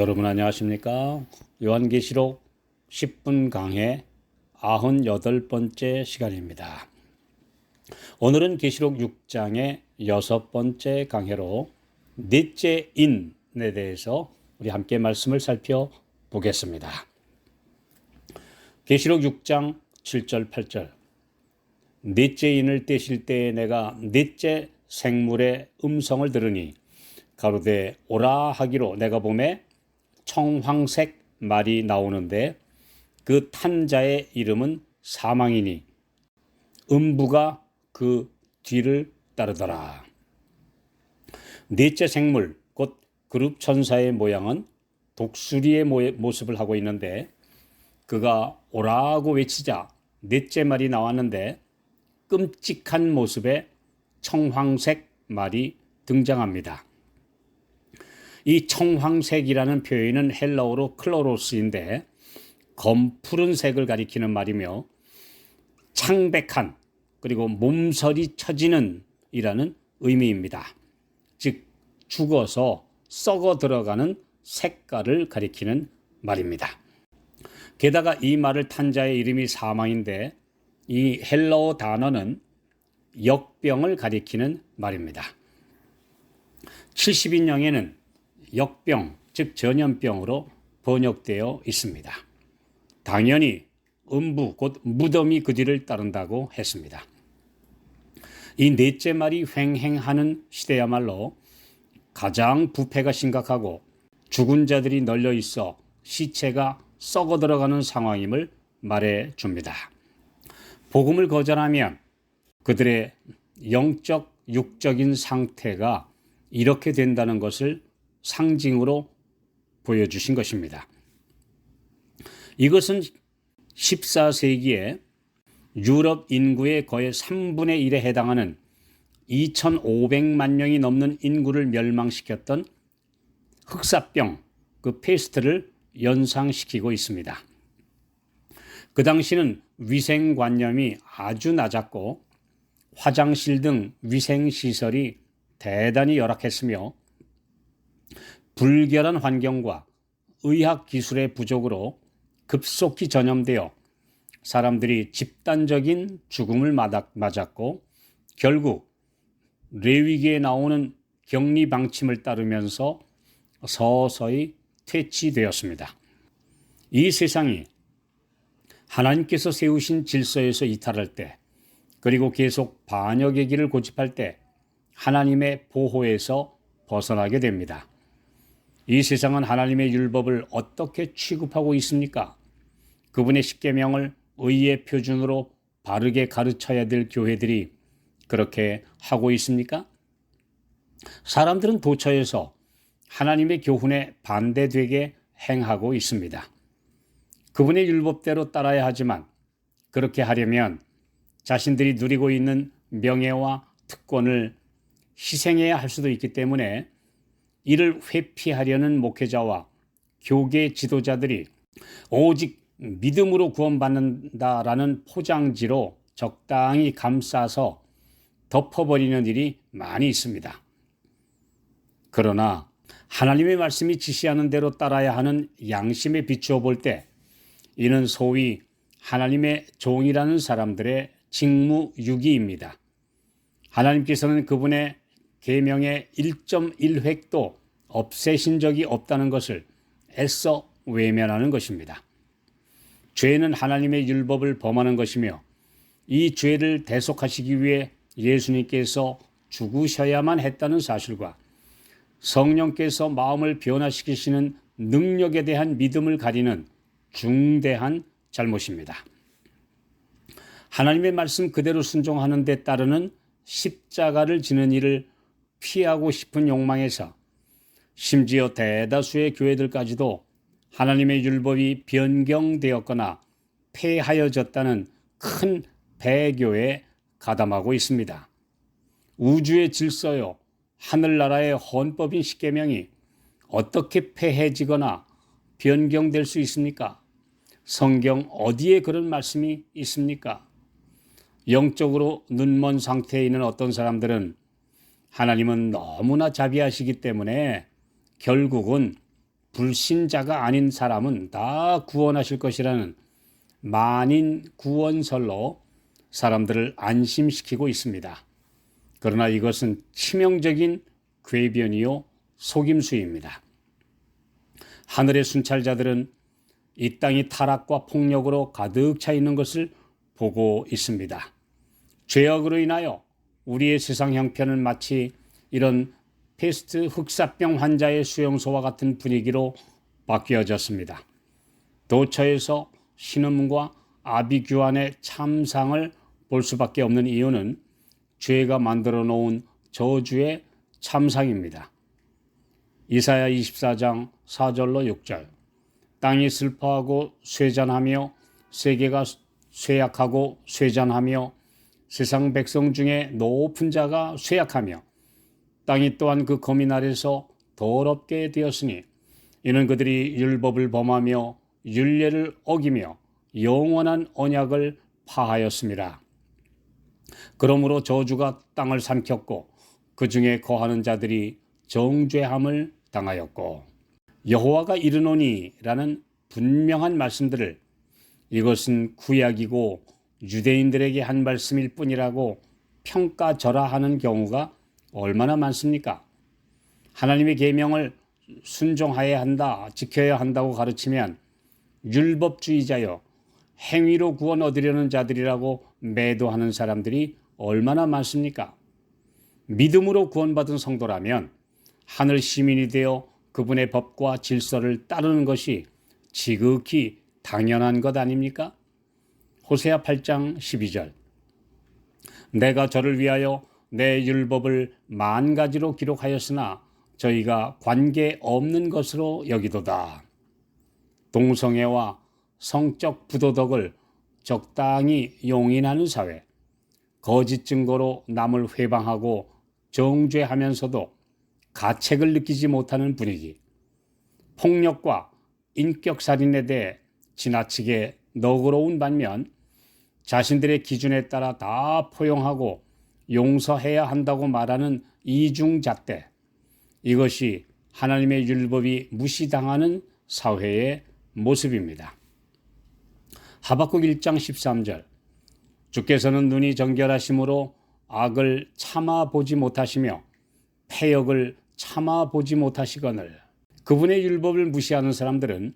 여러분 안녕하십니까? 요한계시록 10분 강해 98번째 시간입니다. 오늘은 계시록 6장의 여섯 번째 강해로 넷째 인에 대해서 우리 함께 말씀을 살펴보겠습니다. 계시록 6장 7절 8절 넷째 인을 떼실 때에 내가 넷째 생물의 음성을 들으니 가로되 오라 하기로 내가 봄에 청황색 말이 나오는데 그 탄자의 이름은 사망이니 음부가 그 뒤를 따르더라. 넷째 생물 곧 그룹 천사의 모양은 독수리의 모습을 하고 있는데 그가 오라고 외치자 넷째 말이 나왔는데 끔찍한 모습의 청황색 말이 등장합니다. 이 청황색이라는 표현은 헬라어로 클로로스인데 검푸른 색을 가리키는 말이며 창백한 그리고 몸서리 처지는 이라는 의미입니다. 즉 죽어서 썩어 들어가는 색깔을 가리키는 말입니다. 게다가 이 말을 탄 자의 이름이 사망인데 이 헬라어 단어는 역병을 가리키는 말입니다. 70인령에는 역병, 즉 전염병으로 번역되어 있습니다. 당연히 음부, 곧 무덤이 그 뒤를 따른다고 했습니다. 이 넷째 말이 횡행하는 시대야말로 가장 부패가 심각하고 죽은 자들이 널려 있어 시체가 썩어 들어가는 상황임을 말해 줍니다. 복음을 거절하면 그들의 영적, 육적인 상태가 이렇게 된다는 것을 상징으로 보여주신 것입니다. 이것은 14세기에 유럽 인구의 거의 3분의 1에 해당하는 2,500만 명이 넘는 인구를 멸망시켰던 흑사병, 그 페스트를 연상시키고 있습니다. 그 당시는 위생관념이 아주 낮았고 화장실 등 위생시설이 대단히 열악했으며 불결한 환경과 의학 기술의 부족으로 급속히 전염되어 사람들이 집단적인 죽음을 맞았고 결국 레위기에 나오는 격리 방침을 따르면서 서서히 퇴치되었습니다. 이 세상이 하나님께서 세우신 질서에서 이탈할 때 그리고 계속 반역의 길을 고집할 때 하나님의 보호에서 벗어나게 됩니다. 이 세상은 하나님의 율법을 어떻게 취급하고 있습니까? 그분의 십계명을 의의 표준으로 바르게 가르쳐야 될 교회들이 그렇게 하고 있습니까? 사람들은 도처에서 하나님의 교훈에 반대되게 행하고 있습니다. 그분의 율법대로 따라야 하지만 그렇게 하려면 자신들이 누리고 있는 명예와 특권을 희생해야 할 수도 있기 때문에 이를 회피하려는 목회자와 교계 지도자들이 오직 믿음으로 구원받는다라는 포장지로 적당히 감싸서 덮어버리는 일이 많이 있습니다. 그러나 하나님의 말씀이 지시하는 대로 따라야 하는 양심에 비추어 볼 때 이는 소위 하나님의 종이라는 사람들의 직무유기입니다. 하나님께서는 그분의 계명의 1.1획도 없애신 적이 없다는 것을 애써 외면하는 것입니다. 죄는 하나님의 율법을 범하는 것이며 이 죄를 대속하시기 위해 예수님께서 죽으셔야만 했다는 사실과 성령께서 마음을 변화시키시는 능력에 대한 믿음을 가리는 중대한 잘못입니다. 하나님의 말씀 그대로 순종하는 데 따르는 십자가를 지는 일을 피하고 싶은 욕망에서 심지어 대다수의 교회들까지도 하나님의 율법이 변경되었거나 폐하여졌다는 큰 배교에 가담하고 있습니다. 우주의 질서요, 하늘나라의 헌법인 십계명이 어떻게 폐해지거나 변경될 수 있습니까? 성경 어디에 그런 말씀이 있습니까? 영적으로 눈먼 상태에 있는 어떤 사람들은 하나님은 너무나 자비하시기 때문에 결국은 불신자가 아닌 사람은 다 구원하실 것이라는 만인 구원설로 사람들을 안심시키고 있습니다. 그러나 이것은 치명적인 궤변이요 속임수입니다. 하늘의 순찰자들은 이 땅이 타락과 폭력으로 가득 차 있는 것을 보고 있습니다. 죄악으로 인하여 우리의 세상 형편은 마치 이런 페스트 흑사병 환자의 수용소와 같은 분위기로 바뀌어졌습니다. 도처에서 신음과 아비규환의 참상을 볼 수밖에 없는 이유는 죄가 만들어 놓은 저주의 참상입니다. 이사야 24장 4절로 6절 땅이 슬퍼하고 쇠잔하며 세계가 쇠약하고 쇠잔하며 세상 백성 중에 높은 자가 쇠약하며 땅이 또한 그 거민 아래서 더럽게 되었으니 이는 그들이 율법을 범하며 율례를 어기며 영원한 언약을 파하였습니다. 그러므로 저주가 땅을 삼켰고 그 중에 거하는 자들이 정죄함을 당하였고 여호와가 이르노니라는 분명한 말씀들을 이것은 구약이고 유대인들에게 한 말씀일 뿐이라고 평가절하하는 경우가 얼마나 많습니까? 하나님의 계명을 순종하여야 한다, 지켜야 한다고 가르치면 율법주의자여 행위로 구원 얻으려는 자들이라고 매도하는 사람들이 얼마나 많습니까? 믿음으로 구원받은 성도라면 하늘 시민이 되어 그분의 법과 질서를 따르는 것이 지극히 당연한 것 아닙니까? 호세아 8장 12절 내가 저를 위하여 내 율법을 만 가지로 기록하였으나 저희가 관계 없는 것으로 여기도다. 동성애와 성적 부도덕을 적당히 용인하는 사회, 거짓 증거로 남을 회방하고 정죄하면서도 가책을 느끼지 못하는 분위기, 폭력과 인격살인에 대해 지나치게 너그러운 반면 자신들의 기준에 따라 다 포용하고 용서해야 한다고 말하는 이중잣대. 이것이 하나님의 율법이 무시당하는 사회의 모습입니다. 하박국 1장 13절 주께서는 눈이 정결하심으로 악을 참아 보지 못하시며 폐역을 참아 보지 못하시거늘 그분의 율법을 무시하는 사람들은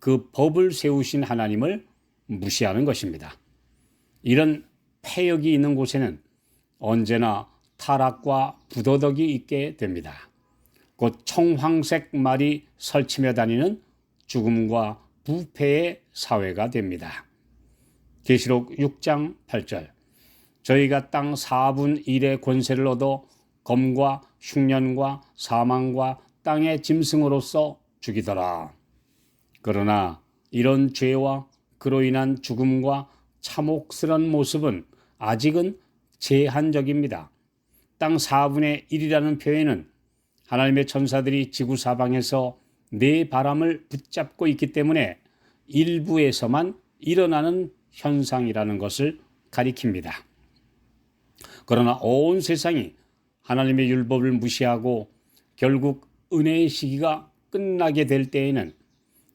그 법을 세우신 하나님을 무시하는 것입니다. 이런 폐역이 있는 곳에는 언제나 타락과 부도덕이 있게 됩니다. 곧 청황색 말이 설치며 다니는 죽음과 부패의 사회가 됩니다. 계시록 6장 8절 저희가 땅 4분 1의 권세를 얻어 검과 흉년과 사망과 땅의 짐승으로서 죽이더라. 그러나 이런 죄와 그로 인한 죽음과 참혹스런 모습은 아직은 제한적입니다. 땅 4분의 1이라는 표현은 하나님의 천사들이 지구 사방에서 네 바람을 붙잡고 있기 때문에 일부에서만 일어나는 현상이라는 것을 가리킵니다. 그러나 온 세상이 하나님의 율법을 무시하고 결국 은혜의 시기가 끝나게 될 때에는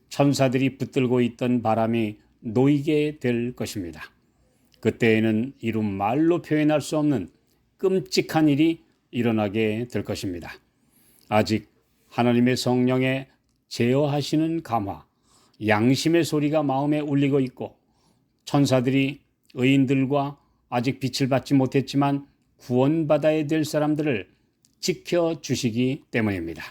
천사들이 붙들고 있던 바람이 놓이게 될 것입니다. 그때에는 이루 말로 표현할 수 없는 끔찍한 일이 일어나게 될 것입니다. 아직 하나님의 성령의 제어하시는 감화, 양심의 소리가 마음에 울리고 있고 천사들이 의인들과 아직 빛을 받지 못했지만 구원받아야 될 사람들을 지켜주시기 때문입니다.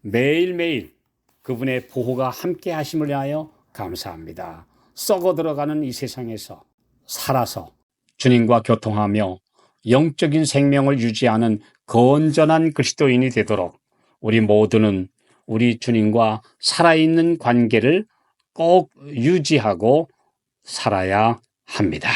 매일매일 그분의 보호가 함께 하심을 위하여 감사합니다. 썩어 들어가는 이 세상에서 살아서 주님과 교통하며 영적인 생명을 유지하는 건전한 그리스도인이 되도록 우리 모두는 우리 주님과 살아있는 관계를 꼭 유지하고 살아야 합니다.